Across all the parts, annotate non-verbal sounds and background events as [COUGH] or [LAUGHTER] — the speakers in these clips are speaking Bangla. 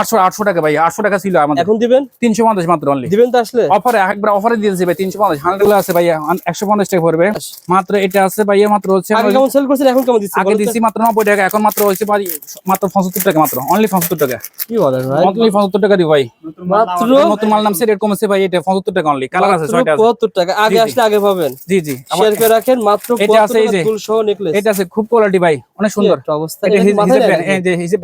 আটশো আটশো টাকা ভাই আটশো টাকা ছিল আমাদের। এখন দিবেন? তিনশো পঞ্চাশ মাত্র অনলি দিবেন তো আসলে? অফারে একবার অফারে দিয়েছে ভাই তিনশো পঞ্চাশ। হান্ড্রেড আছে ভাই একশো পঞ্চাশ টাকা পড়বে। মাত্র এটা আছে ভাই মাত্র হচ্ছে কেমন সেল করছেন এখন কেমন দিচ্ছেন আগে দিচ্ছি মাত্র নব্বই টাকা এখন মাত্র হচ্ছে ভাই মাত্র পঁচাত্তর টাকা মাত্র অনলি পঁচাত্তর টাকা। কি বলেন ভাই? অনলি পঁচাত্তর টাকা ভাই। মাত্র নতুন মাল নামছে রেট কমেছে ভাই এটা পঁচাত্তর টাকা অনলি কালার আছে ছয়টা পঁচাত্তর টাকা। আগে জি, জি। আসলে আগে পাবেন। জি জি। শেয়ার করে রাখেন মাত্র এটা আছে এই যে। নেকলেস এটা আছে খুব কোয়ালিটি ভাই অনেক সুন্দর। অবস্থা। এটা হিসেব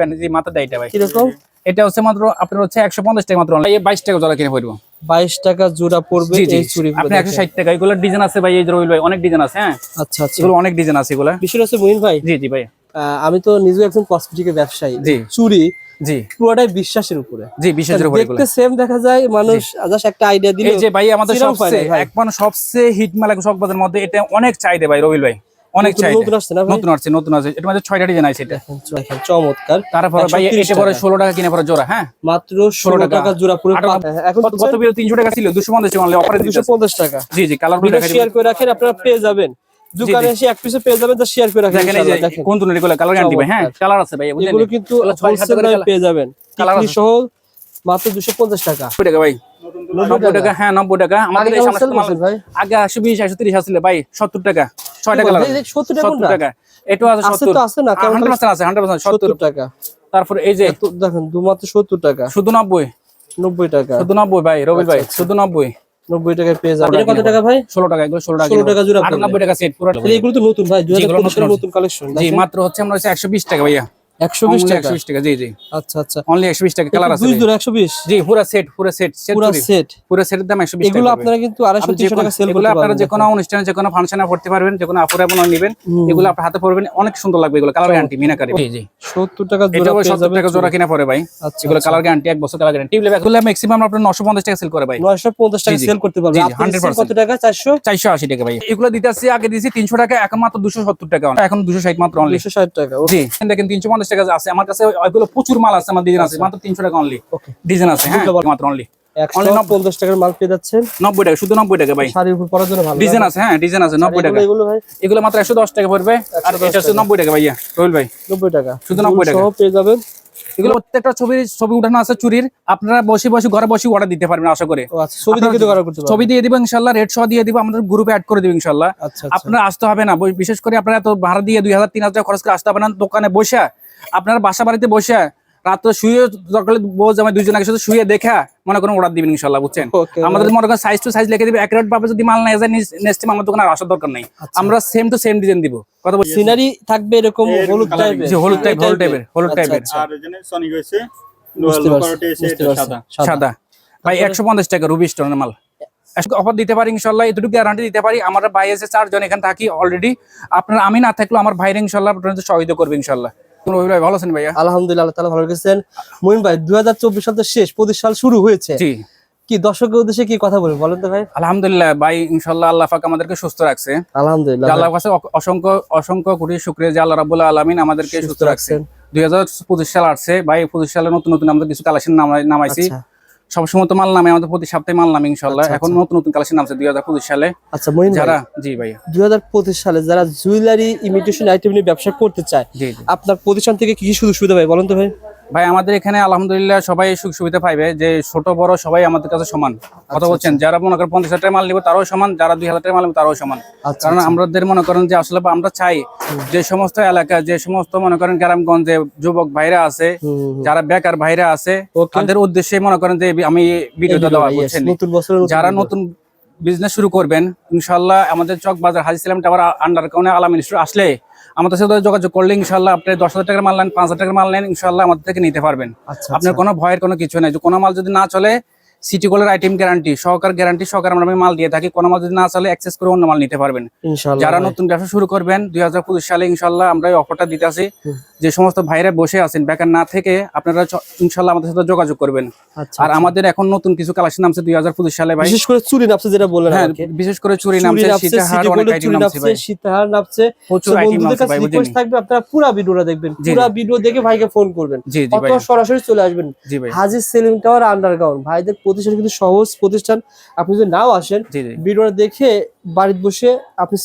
এটা ভাই। কীরকম? এটা হচ্ছে মাত্র আপনার হচ্ছে একশো পঞ্চাশ টাকা মাত্র এই বাইশ টাকা জোড়া কিনে পড়ব বাইশ টাকা জোড়া পড়বে এই চুড়ি আপনি একশো ষাট টাকা এগুলো ডিজাইন আছে ভাই এই যে রবিল ভাই অনেক ডিজাইন আছে হ্যাঁ? আচ্ছা আচ্ছা। এগুলো অনেক ডিজাইন আছে এগুলো। বিষয় হচ্ছে মহিন ভাই জি জি ভাই। আমি তো নিজেও একজন কসমেটিকের ব্যবসায়ী। জি। চুড়ি জি। পুরোটাই বিশ্বাসের উপরে। জি বিশেষ করে এগুলো। দেখতে সেম দেখা যায় মানুষ জাস্ট একটা আইডিয়া দিলে এই যে ভাই আমাদের সবচেয়ে হিট মেলা শখবাজার মধ্যে এটা অনেক চাহিদা ভাই রবিল ভাই। অনেক নতুন- আসছে না নতুন আসছে নতুন আছে এটার মধ্যে ছয়টা ডিজাইন আছে এটা। দেখেন চমৎকার। তারপরে ভাই এটা পরে টাকা। ষোলো টাকা কিনে পরে জোড়া হ্যাঁ? মাত্র ষোলো টাকা। টাকা জোড়া পুরো এখন কত বিল টাকা ছিল? টাকা অফারে জি জি কালার শেয়ার করে রাখেন আপনারা পেয়ে যাবেন। দোকানে এসে এক পিসে পেয়ে যাবেন তো শেয়ার করে রাখেন দেখেন কোন কালার গ্যারান্টি ভাই হ্যাঁ? কালার আছে ভাই বুঝলেন? এগুলো কিন্তু হোলসেল। পেয়ে যাবেন। কালার সহ মাত্র দুশো পঞ্চাশ টাকা। টাকা ভাই। নব্বই টাকা। হ্যাঁ নব্বই টাকা। আমাদের? আগে একশো বিশ একশো তিরিশ আসলে ভাই সত্তর টাকা। টাকা 70 আছে তো আছে না, আছে তারপর এই যে দেখেন দু মাত্র সত্তর টাকা। শুধু নব্বই। নব্বই টাকা। শুধু নব্বই ভাই রবি ভাই আচ্ছা, শুধু নব্বই। নব্বই টাকায় পেয়ে যাবেন কত টাকা ভাই? ষোলো টাকা এগুলো ষোলো টাকা 16 টাকা জোড়া সেট পুরো এগুলো তো নতুন ভাই নতুন। কালেকশন জি মাত্র হচ্ছে আমরা হচ্ছে একশো বিশ টাকা ভাইয়া। বিশ টাকা। একশো বিশ টাকা জি জি। আচ্ছা আচ্ছা। অনলি একশো বিশ টাকা কালার আছে দুই জোড়া একশো বিশ? জি পুরো সেট পুরো সেট সেট পুরো সেট পুরো সেটের দাম একশো বিশ টাকা এগুলো আপনারা কিন্তু টাকা সেল এগুলো করতে আপনারা যে কোনো অনুষ্ঠানে যে কোনো ফাংশনে পড়তে পারবেন যে কোনো আপুরে আপনারা নেবেন এগুলো আপনার হাতে পড়বেন অনেক সুন্দর লাগবে এগুলো কালার গ্যারান্টি মিনাকারি জি জি। সত্তর টাকা জোড়া পেয়ে সত্তর যাবেন টাকা জোড়া কিনা পড়ে ভাই। আচ্ছা এগুলো কালার গ্যারান্টি এক বছর কালার গ্যারান্টি টিউবলে এগুলো ম্যাক্সিমাম আপনার নশো পঞ্চাশ টাকা সেল করে ভাই। টাকা জি, জি। সেল করতে পারবেন। 100% কত টাকা? চারশো? চারশো আশি টাকা ভাই। এগুলো দিতে আগে দিয়েছি তিনশো টাকা এখন মাত্র দুশো সত্তর টাকা। এখন মাত্র অনলি টাকা জি। দেখেন তিনশো পঞ্চাশ টাকা আছে। আমার কাছে ওইগুলো প্রচুর মাল আছে আমার ডিজাইন আছে। মাত্র তিনশো টাকা অনলি ডিজাইন আছে হ্যাঁ? মাত্র অনলি একশো Only নব্বই। পঞ্চাশ টাকার মাল পেয়ে যাচ্ছেন। নব্বই টাকা শুধু নব্বই টাকা ভাই। শাড়ির উপর পরার জন্য ভালো ডিজাইন আছে হ্যাঁ ডিজাইন আছে নব্বই টাকা। এগুলো- এগুলো ভাই? এগুলো মাত্র একশো দশ টাকা পড়বে। আর এটা হচ্ছে নব্বই টাকা ভাইয়া। রোহিল ভাই। নব্বই টাকা। শুধু 90 টাকা। পেয়ে যাবেন। এগুলো প্রত্যেকটা ছবির ছবি উঠানো আছে চুরির। আপনারা বসে বসে ঘরে বসে অর্ডার দিতে পারবেন আশা করে। আচ্ছা ছবি দিয়ে দিব ইনশাল্লাহ রেট সহ দিয়ে দিব আমাদের গ্রুপে অ্যাড করে দিব ইনশাল্লাহ। আচ্ছা আচ্ছা। আপনারা আসতে হবে না বিশেষ করে আপনারা এত ভাড়া দিয়ে দুই হাজার তিন হাজার খরচ করে আসতে হবে না দোকানে বসে আপনারা বাসা বাড়িতে বসে রাত্রে শুয়ে দরকার হলে বউ জামাই দুইজন একসাথে শুয়ে দেখা মনে করেন অর্ডার দিবেন ইনশাল্লাহ বুঝছেন? আমাদের মনে করেন সাইজ টু সাইজ লিখে দিবে এক রেট পাবে যদি মাল না যায় নেক্সট টাইম আমার দোকানে আর আসার দরকার নেই। আচ্ছা। আমরা সেম টু সেম ডিজাইন দিব। কথা বলছি? সিনারি থাকবে এরকম হলুদ টাইপের যে হলুদ টাইপ হলুদ টাইপের হলুদ আচ্ছা, টাইপের আচ্ছা। আর এখানে সনিক হয়েছে সাদা। সাদা। ভাই একশো পঞ্চাশ টাকা রুবি স্টোনের মাল। অফার দিতে পারি ইনশাল্লাহ এটুকু গ্যারান্টি দিতে পারি। আমার ভাই এসে চারজন এখানে থাকি অলরেডি আপনার আমি না থাকলেও আমার ভাইরে ইনশাল্লাহ সহায়তা করবে ইনশাল্লাহ ভাই ভালো আছেন ভাইয়া? আলহামদুলিল্লাহ আল্লাহ ভালো রেখেছেন। মহিন ভাই দুই হাজার চব্বিশ সাল তো শেষ পঁচিশ সাল শুরু হয়েছে। জি। কি দর্শকের উদ্দেশ্যে কি কথা বলব বলেন তো ভাই? আলহামদুলিল্লাহ ভাই ইনশাল্লাহ আল্লাহ পাক আমাদেরকে সুস্থ রাখছে। আলহামদুলিল্লাহ যে কাছে অসংখ্য অসংখ্য কোটি শুক্রিয়া যে আল্লাহ রাবুল্লাহ আলমিন আমাদেরকে সুস্থ সুস্থ রাখছে। রাখছেন। দুই হাজার পঁচিশ সাল আসছে ভাই পঁচিশ সালে নতুন নতুন আমাদের কিছু কালেকশন নামাইছি। আচ্ছা। সবসময় তো মাল নামে আমাদের প্রতি সপ্তাহে মাল নামে ইনশাল্লাহ আচ্ছা, এখন নতুন নতুন কালেকশন নামছে দুই হাজার পঁচিশ সালে। আচ্ছা যারা জি ভাই দুই হাজার পঁচিশ সালে যারা জুয়েলারি ইমিটেশন আইটেম নিয়ে ব্যবসা করতে চায় আপনার প্রতিষ্ঠান থেকে কি কি সুযোগ সুবিধা ভাই বলেন তো ভাই। ভাই আমাদের এখানে আলহামদুলিল্লাহ সবাই সুখ সুবিধা পাইবে যে ছোট বড় সবাই আমাদের কাছে সমান। আচ্ছা, কথা বলছেন যারা মনে করেন পঞ্চাশ হাজার টাকা মাল নিবে তারাও সমান যারা দুই হাজার টাকা মাল নিবে তারাও সমান। আচ্ছা কারণ আমাদের মনে করেন যে আসলে আমরা চাই যে সমস্ত এলাকা যে সমস্ত মনে করেন গ্রামগঞ্জে যুবক ভাইরা আছে। যারা বেকার ভাইরা আছে তাদের উদ্দেশ্যে মনে করেন যে আমি ভিডিওটা দেওয়া বছরের যারা নতুন বিজনেস শুরু করবেন ইনশাল্লাহ আমাদের চক বাজার হাজি সালাম টাওয়ার আন্ডার কাউনে আলাম ইনস্টিটিউট আসলে আমাদের সাথে যোগাযোগ করলে ইনশাল্লাহ আপনি দশ হাজার টাকার মাল নেন পাঁচ হাজার টাকার মাল নেন ইনশাল্লাহ আমাদের থেকে নিতে পারবেন। আচ্ছা আপনার কোনো ভয়ের কোনো কিছু নেই। যে কোনো মাল যদি না চলে সিটি গোলের আইটেম গ্যারান্টি সহকার গ্যারান্টি সহকার আমরা মাল দিয়ে থাকি। কোনো মাল যদি না চলে অ্যাক্সেস করে অন্য মাল নিতে পারবেন। ইনশাআল্লাহ যারা নতুন ব্যবসা শুরু করবেন দুই হাজার পঁচিশ সালে ইনশাল্লাহ আমরা এই অফারটা দিতে আসি। যে সমস্ত ভাইরা বসে আছেন বেকার না থেকে আপনারা ইনশাল্লাহ আমাদের সাথে যোগাযোগ করবেন। আচ্ছা আর আমাদের এখন নতুন কিছু কালেকশন নামছে দুই হাজার পঁচিশ সালে ভাই। বিশেষ করে চুরি নাপছে যেটা বললেন হ্যাঁ বিশেষ করে চুরি নামছে নাপছে সীতাহার অনেক আইটেম নামছে ভাই। সীতাহার নাপছে প্রচুর আইটেম নামছে ভাই রিকোয়েস্ট থাকবে আপনারা পুরো ভিডিওটা দেখবেন। পুরো ভিডিও দেখে ভাইকে ফোন করবেন। অথবা সরাসরি চলে আসবেন। জি ভাই। হাজির সেলিম টাওয়ার আন্ডারগ্রাউন্ড ভাইদের প্রতিষ্ঠান কিন্তু সহজ প্রতিষ্ঠান। আপনি যদি নাও আসেন ভিডিওটা দেখে বাড়িতে বসে আপনি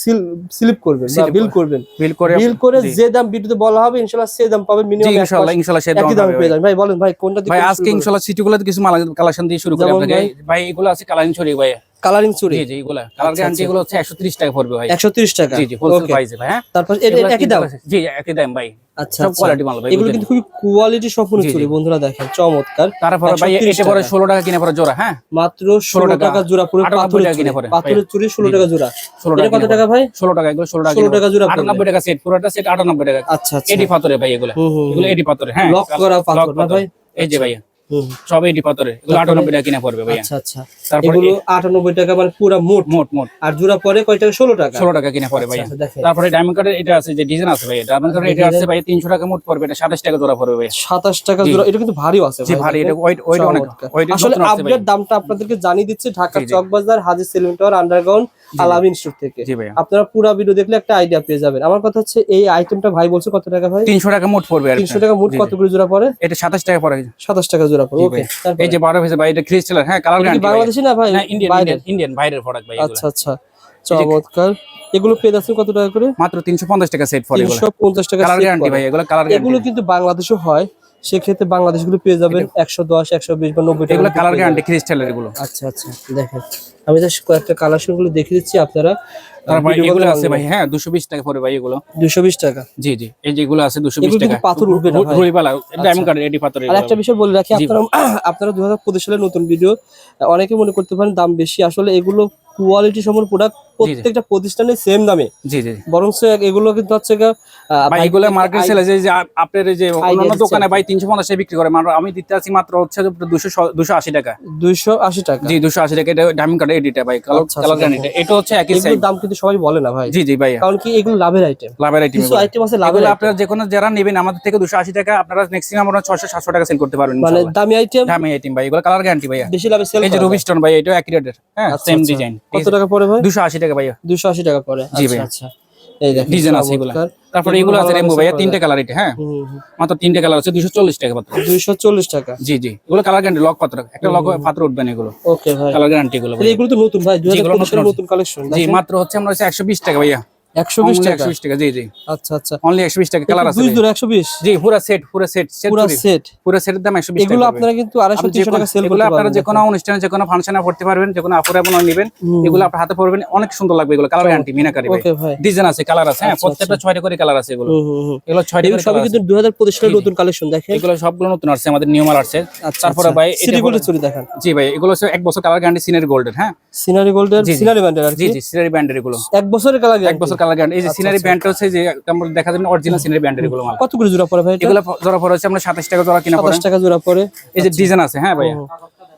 স্লিপ করবেন বিল করবেন। বিল করে বিল করে যে দাম ভিডিওতে বলা হবে ইনশাআল্লাহ সেই দাম পাবেন মিনিমাম ইনশাআল্লাহ ইনশাআল্লাহ সেই একই পাবেন পেয়ে যাবেন। ভাই বলেন ভাই কোনটা ভাই আজকে ইনশাআল্লাহ সিটিগুলোতে কিছু মাল কালেকশন দিয়ে শুরু করি আপনাকে। ভাই? ভাই এগুলো আছে কালারিং ছড়ি ভাই। কালারিং চুরি? জি জি এগুলা। কালার আচ্ছা, গ্যারান্টি আচ্ছা। এগুলো হচ্ছে 130 টাকা পড়বে ভাই। একশো তিরিশ টাকা? জি জি হোলসেল প্রাইসে ভাই হ্যাঁ? তারপর এগুলা একই দাম? জি একই দাম ভাই। আচ্ছা সব আচ্ছা। কোয়ালিটি মাল ভাই এগুলো কিন্তু খুবই কোয়ালিটি সম্পূর্ণ জি। বন্ধুরা দেখেন চমৎকার। তারপরে ভাই 130 এটা পরে টাকা। 16 টাকা কিনে পরে জোড়া হ্যাঁ? মাত্র ষোলো টাকা। টাকা জোড়া পুরো পাথরের চুড়ি কিনে পড়ে, পাথরের চুড়ি ষোলো টাকা জোড়া। 16 এটা টাকা কত টাকা ভাই? 16 টাকা এগুলো 16 টাকা 16 টাকা জোড়া 98 টাকা সেট পুরোটা সেট 98 টাকা। আচ্ছা আচ্ছা। এডি পাথরে ভাই এগুলো। এগুলো এডি পাথরে হ্যাঁ? লক করা পাথর ভাই? এই যে ভাই এগুলো 98 টাকা কিনে পড়বে আচ্ছা আচ্ছা। তারপরে আটানব্বই টাকা মানে পুরো মোট। মোট মোট। আর জোড়া পরে কয় টাকা? ষোলো টাকা। 16 টাকা কিনে পড়ে ভাই আচ্ছা, তারপরে ডায়মন্ড কার্ডের এটা আছে যে ডিজাইন আছে ভাই ডায়মন্ড কার্ডের এটা আছে ভাই 300 টাকা মোট পড়বে। এটা 27 টাকা জোড়া পড়বে ভাই সাতাশ টাকা জোড়া এটা কিন্তু ভারীও আছে ভাই, ভারী। এটা ওয়েট ওয়েট অনেক আসলে আপডেট দামটা আপনাদেরকে জানিয়ে দিচ্ছে Dhaka. Chawkbazar Haji Selim tower underground Alamin store থেকে। আপনারা পুরো ভিডিও দেখলে একটা আইডিয়া পেয়ে যাবেন। আমার কথা হচ্ছে এই আইটেমটা ভাই বলছে কত টাকা ভাই? 300 টাকা মোট পড়বে আর তিনশো টাকা মোট কত করে জোড়া পরে এটা 27 টাকা পড়ে। সাতাশ টাকা জোড়া জি ওকে এই যে 12 পিস ভাই এটা ক্রিস্টাল হ্যাঁ কালার গ্যারান্টি বাংলাদেশি না ভাই? ইন্ডিয়ান? ইন্ডিয়ান বাইরের? প্রোডাক্ট ভাই আচ্ছা আচ্ছা। চমৎকার। এগুলো পেয়ে যাচ্ছে কত টাকা করে? মাত্র 350 টাকা সেট পড়ে এগুলো। তিনশো পঞ্চাশ টাকা কালার গ্যারান্টি ভাই এগুলো কালার এগুলো কিন্তু বাংলাদেশে হয়। সেক্ষেত্রে বাংলাদেশগুলো পেয়ে যাবেন একশো দশ একশো বিশ বা নব্বই টাকা কালার গ্যারান্টি ক্রিস্টালের এগুলো। আচ্ছা আচ্ছা দেখেন। আমি জাস্ট কয়েকটা কালেকশনগুলো দেখিয়ে দিচ্ছি আপনারা এগুলো আছে ভাই হ্যাঁ 220 টাকা পড়ে ভাই এগুলো। দুশো বিশ টাকা? জি জি এই যেগুলো আছে 220 এগুলো কিন্তু টাকা। পাথর উঠবে না ডায়মন্ড কার্ড এডি পাথর আর একটা বিষয় বলে রাখি আপনারা [CLEARS THROAT] আপনারা দু হাজার পঁচিশ সালের নতুন ভিডিও অনেকে মনে করতে পারেন দাম বেশি। আসলে এগুলো কোয়ালিটি সম্পন্ন প্রোডাক্ট প্রত্যেকটা প্রতিষ্ঠানে সেম দামে। জি জি। বরং এগুলো কিন্তু হচ্ছে এগুলো মার্কেট সেল যে আপনার যে অন্যান্য দোকানে ভাই 350 টাকা বিক্রি করে। আমি দিতে আছি মাত্র হচ্ছে 200 280 টাকা। দুইশো আশি টাকা। জি 280 টাকা। এটা ডায়মন্ড কার্ড এডিটা ভাই কালার আচ্ছা, কালার আচ্ছা, এটা। হচ্ছে একই সাইজ দাম কিন্তু সবাই বলে না ভাই। জি জি ভাই। কারণ কি এগুলো লাভের আইটেম লাভের আইটেম কিছু আইটেম আছে লাভের আপনারা যে কোনো যারা নেবেন আমাদের থেকে 280 টাকা আপনারা ম্যাক্সিমাম আপনারা 600 700 টাকা সেল করতে পারবেন মানে দামি আইটেম দামি আইটেম ভাই। এগুলো কালার গ্যারান্টি ভাই বেশি লাভে সেল এই যে রুবি স্টোন ভাই এটাও একই রেটের হ্যাঁ সেম ডিজাইন কত টাকা পড়ে ভাই? 280 টাকা ভাইয়া? দুশো আশি টাকা পড়ে। জি আচ্ছা ভাই। আচ্ছা। এই দেখেন ডিজাইন আছে এগুলো। তারপরে এগুলো আছে রেমবো ভাইয়া। তিনটে কালার এটা হ্যাঁ। মাত্র তিনটে কালার আছে 240 টাকা মাত্র। দুইশো চল্লিশ টাকা। জি জি। এগুলো কালার গ্যারান্টি লক পাত্র একটা লক পাত্র উঠবে না এগুলো। ওকে ভাই। কালার গ্যারান্টি এগুলো এগুলো তো নতুন ভাই। দুই হাজার যেগুলো পঁচিশের নতুন নতুন কালেকশন জি মাত্র হচ্ছে আমরা হচ্ছে 120 টাকা ভাইয়া। একশো বিশ Only টাকা। 120 টাকা জি জি। আচ্ছা আচ্ছা। অনলি 120 টাকা কালার আছে দুই ভাই। জোড়া বিশ? জি পুরো সেট পুরো সেট সেট পুরো সেট পুরো সেটের দাম 120 টাকা এগুলো আপনারা কিন্তু আড়াইশো আপনি যে তিনশো টাকা এগুলো আপনারা যে কোনো অনুষ্ঠানে যে কোনো ফাংশনে পড়তে পারবেন যে কোনো আপুরে আপনারা নেবেন এগুলো আপনার হাতে পড়বেন অনেক সুন্দর লাগবে এগুলো কালার গ্যারান্টি মিনাকারি ভাই। ডিজাইন আছে কালার আছে হ্যাঁ আচ্ছা, প্রত্যেকটা ছয়টা করে কালার আছে এগুলো। ছয়টা করে সবই কিন্তু সালের নতুন কালেকশন দেখেন। এগুলো সবগুলো নতুন আসছে আমাদের নিউ মাল আসছে। আচ্ছা তারপরে ভাই চুরি দেখান। জি ভাই এগুলো হচ্ছে এক বছর কালার গ্যারান্টি সিনারি গোল্ডের হ্যাঁ। সিনারি গোল্ডের। সিনারি জি জি। সিনারি ব্যান্ডের এগুলো। এক বছরের কালার এক বছর কালার গ্যারান্টি এই যে সিনারি ব্যান্ডটা হচ্ছে যে আমরা দেখা যাবে অরিজিনাল সিনারি ব্যান্ডের এগুলো মাল। কত জোড়া পড়ে ভাই এগুলো জোড়া পরে হচ্ছে আমরা 27 টাকা জোড়া কিনা পড়ে সাতাশ টাকা জোড়া পড়ে এই যে ডিজাইন আছে হ্যাঁ ভাইয়া।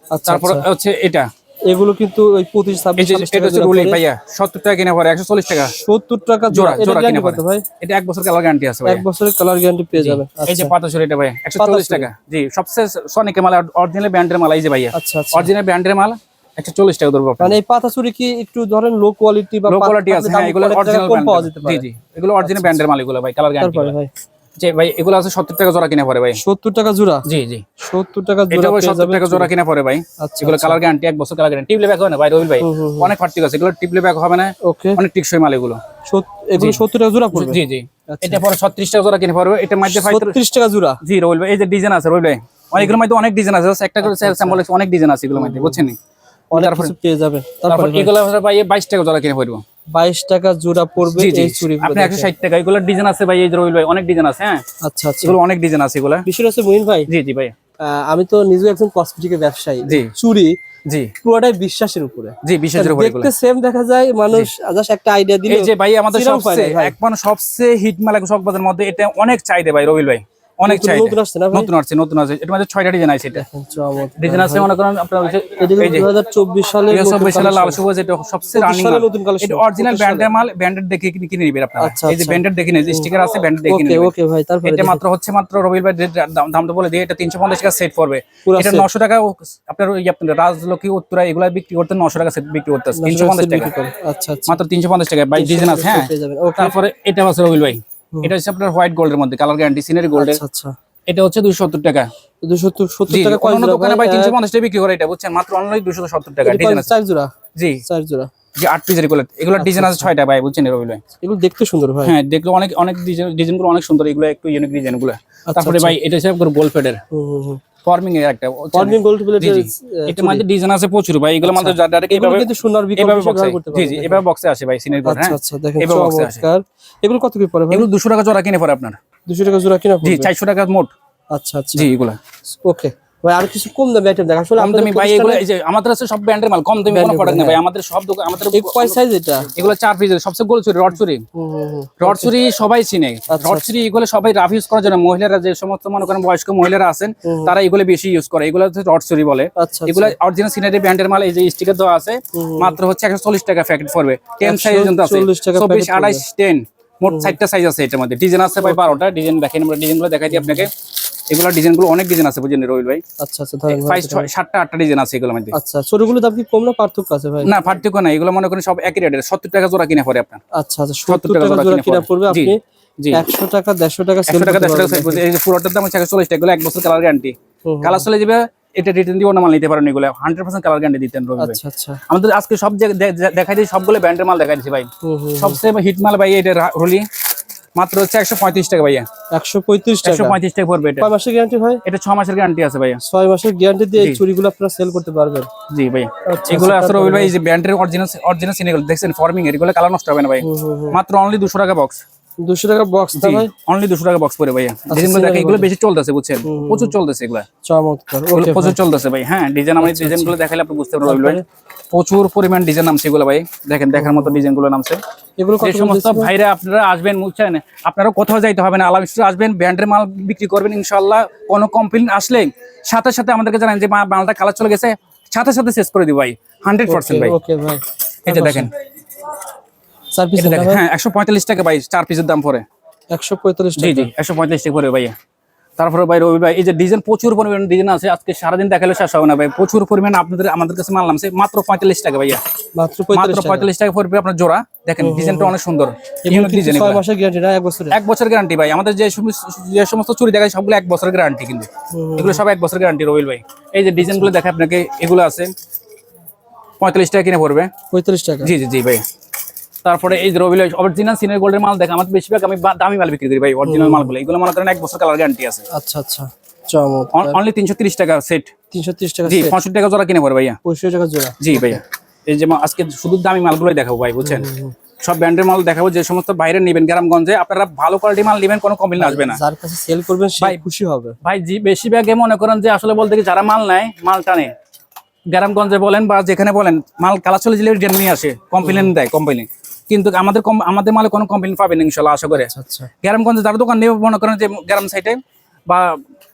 আচ্ছা তারপর আচ্ছা। হচ্ছে এটা। এগুলো কিন্তু ওই পঁচিশ এই ছাব্বিশ যে সাতাশ এটা হচ্ছে রুলি ভাইয়া 70 টাকা কিনা পড়ে 140 টাকা। সত্তর টাকা জোড়া জোড়া এটা জোড়া কিনা পড়ে ভাই? এটা এক বছর কালার গ্যারান্টি আছে এক বছরের কালার গ্যারান্টি পেয়ে যাবেন এই যে আচ্ছা। পাতা এটা ভাইয়া 140 পাতাচুরি। টাকা। জি সবচেয়ে সনিকের মাল অরিজিনাল ব্র্যান্ডের মাল এই যে ভাইয়া। আচ্ছা আচ্ছা। অরিজিনাল ব্র্যান্ডের মাল 140 টাকা ধরবো মানে এই পাতা চুরি কি একটু ধরেন লো কোয়ালিটি বা লো কোয়ালিটি আছে হ্যাঁ এগুলো অরিজিনাল কম পাওয়া যেতে পারে। জি এগুলো অরিজিনাল ব্র্যান্ডের মাল এগুলো ভাই কালার গ্যারান্টি ভাই। যে ভাই এগুলো আছে 70 টাকা জোড়া কিনা পড়ে ভাই। সত্তর টাকা জোড়া? জি জি। সত্তর টাকা এটা জোড়া ভাই পেয়ে 70 টাকা জোড়া কিনা পড়ে ভাই। আচ্ছা এগুলো কালার গ্যারান্টি এক বছর কালার গ্যারান্টি টিপলে ব্যাক হয় না ভাই রবিল ভাই। অনেক ফাটতি আছে এগুলো টিপলে ব্যাক হবে না। ওকে। অনেক টিকসই মাল এগুলো। এগুলো সত্তর টাকা জোড়া পড়বে? জি জি। আচ্ছা। এটা পরে 36 টাকা জোড়া কিনে পড়বে এটা মধ্যে টাকা জোড়া? জি রবিল ভাই এই যে ডিজাইন আছে রবিল ভাই। অনেকগুলোর মধ্যে অনেক ডিজাইন আছে একটা করে স্যাম্পল অনেক ডিজাইন আছে এগুলোর মধ্যে বুঝছেন অনেক কিছু পেয়ে যাবেন তারপর এগুলো ভাই 22 টাকা জোড়া কিনে পড়বে। বাইশ টাকা জোড়া পড়বে জি জি। এই চুরি আপনি 160 টাকা। এগুলোর ডিজাইন আছে ভাই এই যে ভাই অনেক ডিজাইন আছে হ্যাঁ? আচ্ছা আচ্ছা। এগুলো অনেক ডিজাইন আছে এগুলো। বিষয় হচ্ছে মহিন ভাই জি জি ভাই। আমি তো নিজেও একজন কসমেটিকের ব্যবসায়ী। চুরি জি। পুরোটাই বিশ্বাসের উপরে। জি বিশ্বাসের উপরে দেখতে সেম দেখা যায় মানুষ জাস্ট একটা আইডিয়া দিলে এই যে ভাই আমাদের সবচেয়ে। এক মানে সবচেয়ে হিট মাল শকবাজার মধ্যে এটা অনেক চাহিদা ভাই রবিল ভাই। অনেক নতুন- নতুন আসছে না নতুন আসছে নতুন আছে এটার মধ্যে ছয়টা ডিজাইন আছে এটা। ডিজাইন আছে মনে করেন আপনার এই যে দুই হাজার চব্বিশ সালে দুই হাজার চব্বিশ সালে লাল সবুজ এটা সবচেয়ে রানিং নতুন collection, এটা অরিজিনাল ব্র্যান্ডের মাল ব্র্যান্ডেড দেখে কিনে কিনে আপনারা। এই যে। ব্র্যান্ডেড দেখে নিন স্টিকার আছে ব্র্যান্ডেড দেখে ওকে ওকে ভাই তারপরে এটা মাত্র হচ্ছে মাত্র রবিল ভাই দাম দামটা বলে দিয়ে এটা তিনশো পঞ্চাশ টাকা সেট পড়বে। এটা টাকা আপনার ওই আপনার রাজলক্ষ্মী উত্তরা এগুলা বিক্রি করতে নশো টাকা সেট বিক্রি করতে তিনশো পঞ্চাশ টাকা। আচ্ছা আচ্ছা। মাত্র তিনশো পঞ্চাশ টাকা। ভাই ডিজাইন আছে হ্যাঁ। তারপরে এটা আছে রবিল ভাই। এটা হচ্ছে আপনার হোয়াইট গোল্ডের মধ্যে কালার গ্যারান্টি সিনারি গোল্ডের। আচ্ছা আচ্ছা। এটা হচ্ছে দুশো সত্তর টাকা। দুশো সত্তর জি টাকা কোন দোকানে ভাই ভাই? তিনশো পঞ্চাশ টাকা বিক্রি করে এটা বুঝছেন? মাত্র অনলাইন দুশো সত্তর টাকা ডিজাইন আছে। চার জোড়া? জি। চার জোড়া। যে আট পিসের এগুলো এগুলো ডিজাইন আছে 6টা ভাই বুঝছেন রবিল ভাই এগুলো দেখতে সুন্দর ভাই। হ্যাঁ দেখলে অনেক অনেক ডিজাইনগুলো অনেক সুন্দর এগুলো একটু ইউনিক ডিজাইনগুলো। আচ্ছা, তারপরে ভাই এটা হচ্ছে গোল্ড ফেডের ফর্মিং এর একটা ফর্মিং গোল্ড প্লেটের এটা মানে ডিজাইন আছে প্রচুর ভাই এগুলো মানে ডাইরেক্ট এইভাবে কিন্তু সোনার বিকল্প ব্যবহার করতে জি পারবেন জি এভাবে বক্সে আসে ভাই সিনের আচ্ছা হ্যাঁ? আচ্ছা দেখেন এভাবে বক্সে আসে। এগুলো কত কি পড়ে ভাই? এগুলো দুশো টাকা জোড়া কিনে পরে আপনার। দুশো টাকা জোড়া কিনা জি পড়বে? চারশো টাকা মোট। আচ্ছা আচ্ছা। জি এগুলো। ওকে আর কিছু কম দামি আইটেম দেখ। আসলে ভাই এগুলো এই যে আমাদের আছে সব ব্র্যান্ডের মাল কম দামি কোনো প্রোডাক্ট নেই হ্যাঁ। ভাই আমাদের সব দোকান আমাদের এই কয় সাইজ এটা? এগুলো চার পিসের সবচেয়ে গোল চুরি রড চুরি। রড চুরি সবাই চিনে। আচ্ছা, রড চুরি এগুলো সবাই রাফ ইউজ করার জন্য। মহিলারা যে সমস্ত মনে করেন বয়স্ক মহিলারা আছেন তারা এগুলো বেশি ইউজ করে। এগুলো হচ্ছে রড চুরি বলে। আচ্ছা এগুলো অরিজিনাল সিনারি ব্র্যান্ডের মাল এই যে স্টিকার দেওয়া আছে মাত্র হচ্ছে একশো চল্লিশ টাকা প্যাকেট পড়বে। টেন সাইজ পর্যন্ত আছে। 140 টাকা চব্বিশ আড়াইশ টেন মোট চারটা সাইজ আছে এটার মধ্যে। ডিজাইন আছে ভাই বারোটা। ডিজাইন দেখেন আমরা ডিজাইনগুলো দেখাই দিই আপনাকে। এগুলো ডিজাইনগুলো অনেক ডিজাইন আছে বুঝলেন রবিল ভাই। আচ্ছা আচ্ছা ধরেন ভাই, ছয়- সাতটা আটটা ডিজাইন আছে এগুলোর মধ্যে। আচ্ছা ছোটগুলো দাম কি কম না পার্থক্য আছে ভাই? না পার্থক্য না এগুলো মনে করেন সব একই রেটের সত্তর টাকা জোড়া কিনে পড়ে আপনার। আচ্ছা আচ্ছা 70 সত্তর টাকা জোড়া কিনে পড়বে। আপনি টাকা টাকা টাকা টাকা এই পুরোটার দাম হচ্ছে টাকা এগুলো এক বছর কালার গ্যারান্টি কালার চলে যাবে এটা রিটার্ন দিয়ে মাল নিতে পারেন এগুলো। হান্ড্রেড পার্সেন্ট কালার গ্যারান্টি দিতেন রবি আচ্ছা আচ্ছা। আমাদের আজকে সব দেখাই দিই সবগুলো ব্র্যান্ডের মাল দেখাই দিচ্ছি ভাই। সবচেয়ে হিট মাল ভাই এটা রুলি মাত্র হচ্ছে একশো পঁয়ত্রিশ টাকা ভাইয়া। একশো পঁয়ত্রিশ একশো পঁয়ত্রিশ টাকা পড়বে এটা। মাসের গ্যারান্টি ভাই? এটা ছ মাসের গ্যারান্টি আছে ভাইয়া। ছয় মাসের গ্যারান্টি দিয়ে চুরিগুলো আপনারা সেল করতে পারবেন। জি ভাই আচ্ছা, এগুলো আচ্ছা, আসলে রবি ভাই এই যে ব্র্যান্ডের অরিজিনাল অরিজিনাল সিনেগুলো দেখছেন ফর্মিং এর এগুলো কালার নষ্ট হবে না ভাই। মাত্র অনলি দুশো টাকা বক্স দুশো টাকা বক্স ভাই? অনলি দুশো টাকা বক্স পড়ে ভাইয়া। আচ্ছা, ডিজাইনগুলো দেখে এগুলো বেশি চলতেছে বুঝছেন? প্রচুর চলতেছে এগুলো। চমৎকার প্রচুর চলতেছে ভাই। হ্যাঁ ডিজাইন আচ্ছা, আমি ডিজাইনগুলো দেখালে আপনি বুঝতে পারবেন। ভাই। প্রচুর পরিমাণ ডিজাইন নামছে এগুলো ভাই। দেখেন দেখার মতো ডিজাইনগুলো নামছে। এগুলো যে সমস্ত ভাইরা আপনারা আসবেন বুঝছেন? আপনারা কোথাও যাইতে হবে না। আলাম আসবেন ব্র্যান্ডের মাল বিক্রি করবেন ইনশাল্লাহ কোনো কমপ্লেন আসলে সাথে সাথে আমাদেরকে জানান যে মালটা কালার চলে গেছে। সাথে সাথে শেষ করে দিই ভাই। হান্ড্রেড পার্সেন্ট ভাই। এটা দেখেন। হ্যাঁ একশো পঁয়তাল্লিশ টাকা ভাই চার পিসের দাম পরে একশো পঁয়তাল্লিশ জি জি একশো পঁয়তাল্লিশ টাকা পরে ভাইয়া। তারপরে ভাই রবি ভাই এই যে ডিজাইন প্রচুর পরিমাণ ডিজাইন আছে আজকে সারাদিন দেখালে শেষ হবে না ভাই। প্রচুর পরিমাণ আপনাদের আমাদের কাছে মাল নামছে মাত্র পঁয়তাল্লিশ টাকা ভাইয়া। মাত্র পঁয়তাল্লিশ টাকা। পড়বে আপনার জোড়া। দেখেন ডিজাইনটা অনেক সুন্দর। এক বছরের। বছর গ্যারান্টি ভাই। আমাদের যে সমস্ত যে সমস্ত চুরি দেখায় সবগুলো এক বছরের গ্যারান্টি কিন্তু। এগুলো সব এক বছর গ্যারান্টি রবিল ভাই। এই যে ডিজাইনগুলো দেখে আপনাকে এগুলো আছে। পঁয়তাল্লিশ টাকা কিনে পড়বে। পঁয়তাল্লিশ টাকা। জি জি জি ভাই। তারপরে এই যে রবিল অরিজিনাল সিনের গোল্ডের মাল দেখে আমাদের বেশিরভাগ আমি দামি মাল বিক্রি করি ভাই অরিজিনাল মালগুলো। এগুলো মনে করেন এক বছর কালার গ্যারান্টি আছে। আচ্ছা আচ্ছা। অনলি তিনশো তিরিশ টাকা সেট তিনশো তিরিশ টাকা জি পঁয়ষট্টি টাকা জোড়া কিনে পড়ে ভাইয়া। পঁয়ষট্টি টাকা জোড়া। জি ভাইয়া। এই যে আজকে শুধু দামি মালগুলোই দেখাবো ভাই বুঝছেন? সব ব্র্যান্ডের মাল দেখাবো যে সমস্ত বাইরে নেবেন গ্রামগঞ্জে আপনারা ভালো কোয়ালিটি মাল নেবেন কোনো কমপ্লেন আসবে না। যার কাছে সেল করবেন ভাই- খুশি হবে। ভাই জি বেশিরভাগে মনে করেন যে আসলে বলতে যারা মাল নেয় মাল টানে। গ্রামগঞ্জে বলেন বা যেখানে বলেন মাল কালা চলে গেলে নিয়ে আসে কমপ্লেন দেয় কোম্পানি কিন্তু আমাদের আমাদের মালে কোনো কমপ্লেন পাবেন ইনশাল্লাহ আশা করে। আচ্ছা গ্রামগঞ্জে যারা দোকান নেবে মনে করেন যে গ্রাম সাইডে বা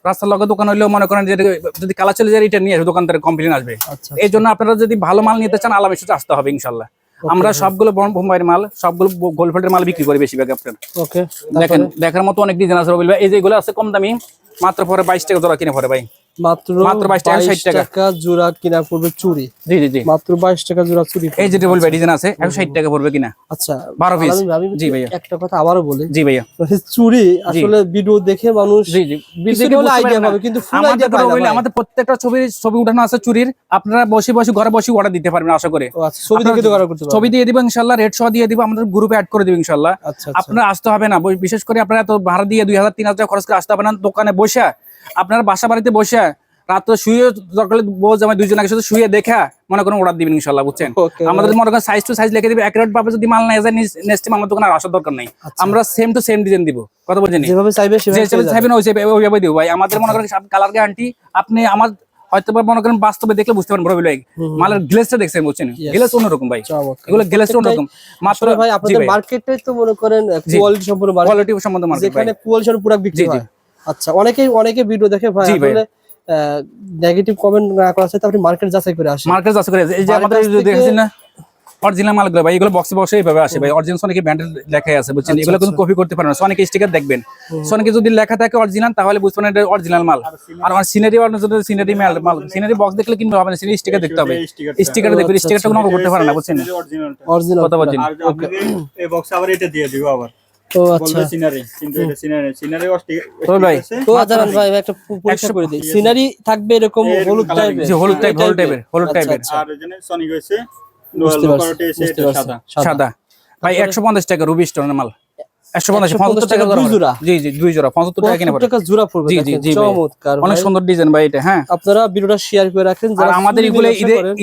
রাস্তার লগে দোকান হইলেও মনে করেন যে যদি কালা চলে যায় রিটার্ন নিয়ে আসবে দোকানদারের কমপ্লেন আসবে। আচ্ছা এই জন্য আপনারা যদি ভালো মাল নিতে চান আলাম এসে আসতে হবে ইনশাল্লাহ। আমরা সবগুলো বোম্বাইয়ের মাল সবগুলো গোলফেল্ডের মাল বিক্রি করি বেশিরভাগ আপনার। ওকে দেখেন দেখার মতো অনেক ডিজাইন আছে এই যে এগুলো আছে কম দামি মাত্র পরে বাইশ টাকা জোড়া কিনে পরে ভাই। মাত্র মাত্র 22 টাকা, 60 টাকা। টাকা জোড়া কিনা পড়বে চুরি জি জি জি। মাত্র বাইশ টাকা জোড়া চুরি এই যে ডবল ভাই ডিজাইন আছে একশো ষাট টাকা পড়বে কিনা? আচ্ছা বারো piece। আমি- আমি জি ভাইয়া। একটা কথা আবারও বলি। জি ভাইয়া। আসলে ভিডিও দেখে মানুষ জি জি। কিছুটা হলে পাবে, কিন্তু full idea পায় না আমাদের প্রত্যেকটা ছবির ছবি উঠানো আছে চুরির আপনারা বসে বসে ঘরে বসে অর্ডার দিতে পারবেন আশা করে। আচ্ছা ছবি দেখে তো করতে পারবে ছবি দিয়ে দিব ইনশাল্লাহ রেট সহ দিয়ে দিব আমাদের গ্রুপে অ্যাড করে দিব ইনশাল্লাহ। আচ্ছা আচ্ছা। আপনারা আসতে হবে না। বিশেষ করে আপনারা এত ভাড়া দিয়ে দুই হাজার তিন হাজার টাকা খরচ করে আসতে হবে না। দোকানে বসে আপনারা বাসা বাড়িতে বসে রাত্রে শুয়ে দরকার হলে বউ জামাই দুইজন একসাথে শুয়ে দেখা মনে করেন অর্ডার দিবেন ইনশাল্লাহ বুঝছেন? আমাদের মনে করেন সাইজ টু সাইজ লিখে দিবে এক ভাবে যদি মাল না যায় নেক্সট টাইম আমাদের দোকানে আর আসার দরকার নেই। আমরা সেম টু সেম ডিজাইন দিব। কথা বলছেন যেভাবে চাইবে যে সেভাবে পেয়ে যাবে। চাইবেন ওই চাইবে- ওইভাবে দিব। ভাই আমাদের মনে করেন কালার গ্যারান্টি আপনি আমার হয়তো মনে করেন বাস্তবে দেখলে বুঝতে পারেন ভাই মালের গ্লেসটা দেখছেন বুঝছেন? গ্লেস অন্যরকম ভাই। এগুলো গ্লেসটা অন্যরকম। মাত্র ভাই আপনাদের মার্কেটটাই তো মনে করেন কোয়ালিটি সম্পূর্ণ মার্কেট কোয়ালিটি সম্বন্ধে মার্কেট যেখানে কোয়ালিটি সম্পূর্ণ প্রোডাক্ট বিক্রি। হয়। আচ্ছা অনেকে অনেকে ভিডিও দেখে ভাই আসলে নেগেটিভ কমেন্ট না করা আছে আপনি মার্কেট যাচাই করে আসেন। মার্কেট আছে করে এই যে আমাদের এই যে থেকে- দেখেছেন না? অরিজিনাল মালগুলো ভাই এগুলো বক্সে বক্সে এইভাবে আসে ভাই। অরিজিনাল সোনিকে ব্র্যান্ডের লেখাই আছে বুঝছেন? আচ্ছা, এগুলো কিন্তু কপি করতে পারেন না। সোনিকে স্টিকার দেখবেন। সোনিকে যদি লেখা থাকে অরিজিনাল তাহলে বুঝবেন এটা অরিজিনাল মাল। আর আমার সিনারি যদি সিনারি মাল মাল সিনারি বক্স দেখলে কিনতে হবে না। সিনারি স্টিকার দেখতে হবে। স্টিকার দেখবেন আচ্ছা, স্টিকারটা কোনো করতে পারে না বুঝছেন? অরিজিনাল কথা বলছেন। আর এই বক্স আবার এটা দিয়ে দিব আবার। ও আচ্ছা। সিনারি সিনারি সিনারি ভাই, তো আজারান ভাই। একটা পরীক্ষা করে দিই। সিনারি থাকবে এরকম হলুদ টাইপের হলুদ টাইপ এই হলুদ টাইপের হলুদ আচ্ছা, টাইপের আচ্ছা। আর এখানে সনিক হয়েছে। সাদা। সাদা। ভাই একশো পঞ্চাশ টাকা রুবি স্টোনের মাল। অনেক ভাই। সুন্দর ডিজাইন ভাই এটা হ্যাঁ। আপনারা ভিডিওটা শেয়ার করে রাখেন আমাদের এগুলো